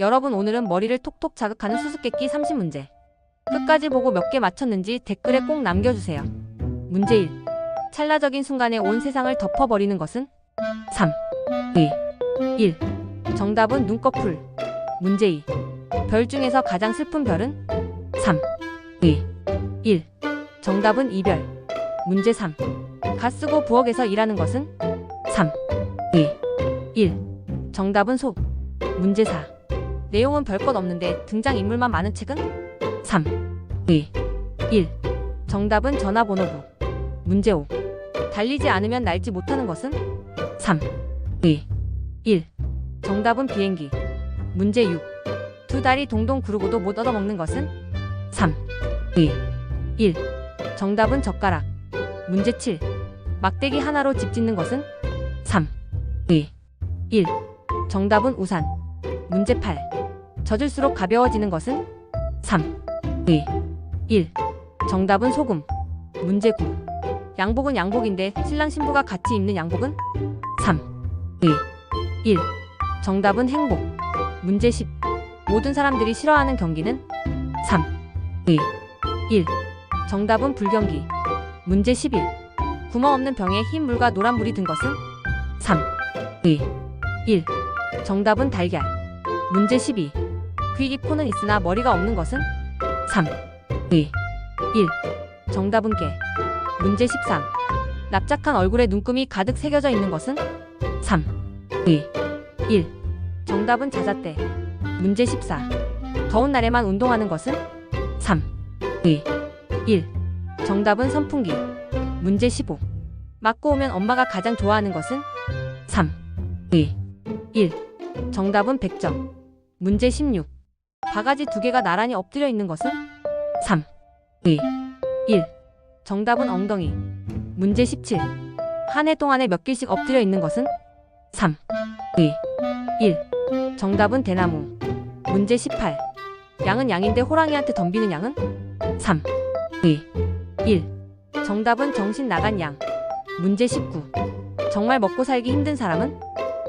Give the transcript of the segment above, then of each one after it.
여러분 오늘은 머리를 톡톡 자극하는 수수께끼 30문제. 끝까지 보고 몇 개 맞췄는지 댓글에 꼭 남겨주세요. 문제 1. 찰나적인 순간에 온 세상을 덮어버리는 것은? 3, 2, 1. 정답은 눈꺼풀. 문제 2. 별 중에서 가장 슬픈 별은? 3, 2, 1. 정답은 이별. 문제 3. 갓 쓰고 부엌에서 일하는 것은? 3, 2, 1. 정답은 속. 문제 4. 내용은 별것 없는데 등장인물만 많은 책은? 3, 2, 1. 정답은 전화번호부. 문제 5. 달리지 않으면 날지 못하는 것은? 3, 2, 1. 정답은 비행기. 문제 6. 두 다리 동동 구르고도 못 얻어먹는 것은? 3, 2, 1. 정답은 젓가락. 문제 7. 막대기 하나로 집 짓는 것은? 3, 2, 1. 정답은 우산. 문제 8. 젖을수록 가벼워지는 것은? 3, 2, 1. 정답은 소금. 문제 9. 양복은 양복인데 신랑 신부가 같이 입는 양복은? 3, 2, 1. 정답은 행복. 문제 10. 모든 사람들이 싫어하는 경기는? 3, 2, 1. 정답은 불경기. 문제 11. 구멍 없는 병에 흰 물과 노란 물이 든 것은? 3, 2, 1. 정답은 달걀. 문제 12. 귀, 입, 코는 있으나 머리가 없는 것은? 3, 2, 1. 정답은 깨. 문제 13. 납작한 얼굴에 눈금이 가득 새겨져 있는 것은? 3, 2, 1. 정답은 자잣대. 문제 14. 더운 날에만 운동하는 것은? 3, 2, 1. 정답은 선풍기. 문제 15. 맞고 오면 엄마가 가장 좋아하는 것은? 3, 2, 1. 정답은 100점. 문제 16. 바가지 두 개가 나란히 엎드려 있는 것은? 3, 2, 1. 정답은 엉덩이. 문제 17. 한 해 동안에 몇 개씩 엎드려 있는 것은? 3, 2, 1. 정답은 대나무. 문제 18. 양은 양인데 호랑이한테 덤비는 양은? 3, 2, 1. 정답은 정신 나간 양. 문제 19. 정말 먹고 살기 힘든 사람은?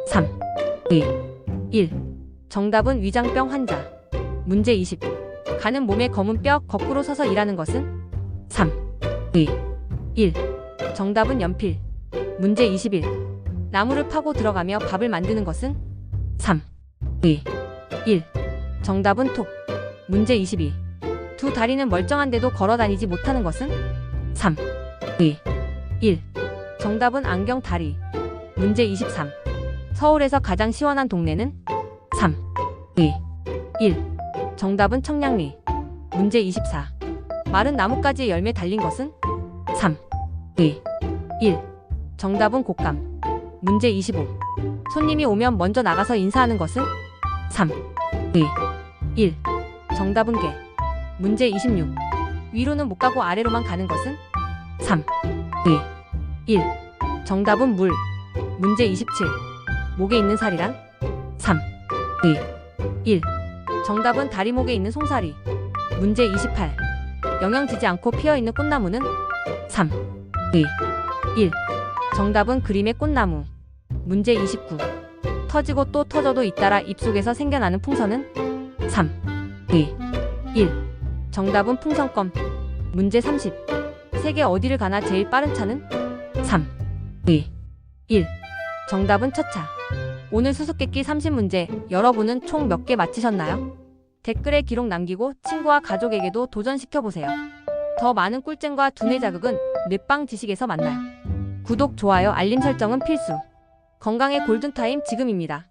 3, 2, 1. 정답은 위장병 환자. 문제 20. 가는 몸에 검은 뼈 거꾸로 서서 일하는 것은? 3, 2, 1. 정답은 연필. 문제 21. 나무를 파고 들어가며 밥을 만드는 것은? 3, 2, 1. 정답은 톡. 문제 22. 두 다리는 멀쩡한데도 걸어 다니지 못하는 것은? 3, 2, 1. 정답은 안경 다리. 문제 23. 서울에서 가장 시원한 동네는? 3, 2, 1. 정답은 청량리. 문제 24. 마른 나뭇가지에 열매 달린 것은? 3, 2, 1. 정답은 곶감. 문제 25. 손님이 오면 먼저 나가서 인사하는 것은? 3, 2, 1. 정답은 개. 문제 26. 위로는 못 가고 아래로만 가는 것은? 3, 2, 1. 정답은 물. 문제 27. 목에 있는 살이란? 3, 2, 1. 정답은 다리목에 있는 송사리. 문제 28. 영양지지 않고 피어 있는 꽃나무는? 3, 2, 1. 정답은 그림의 꽃나무. 문제 29. 터지고 또 터져도 잇따라 입속에서 생겨나는 풍선은? 3, 2, 1. 정답은 풍선껌. 문제 30. 세계 어디를 가나 제일 빠른 차는? 3, 2, 1. 정답은 첫 차. 오늘 수수께끼 30문제 여러분은 총 몇 개 맞히셨나요? 댓글에 기록 남기고 친구와 가족에게도 도전시켜보세요. 더 많은 꿀잼과 두뇌 자극은 넷방 지식에서 만나요. 구독, 좋아요, 알림 설정은 필수. 건강의 골든타임 지금입니다.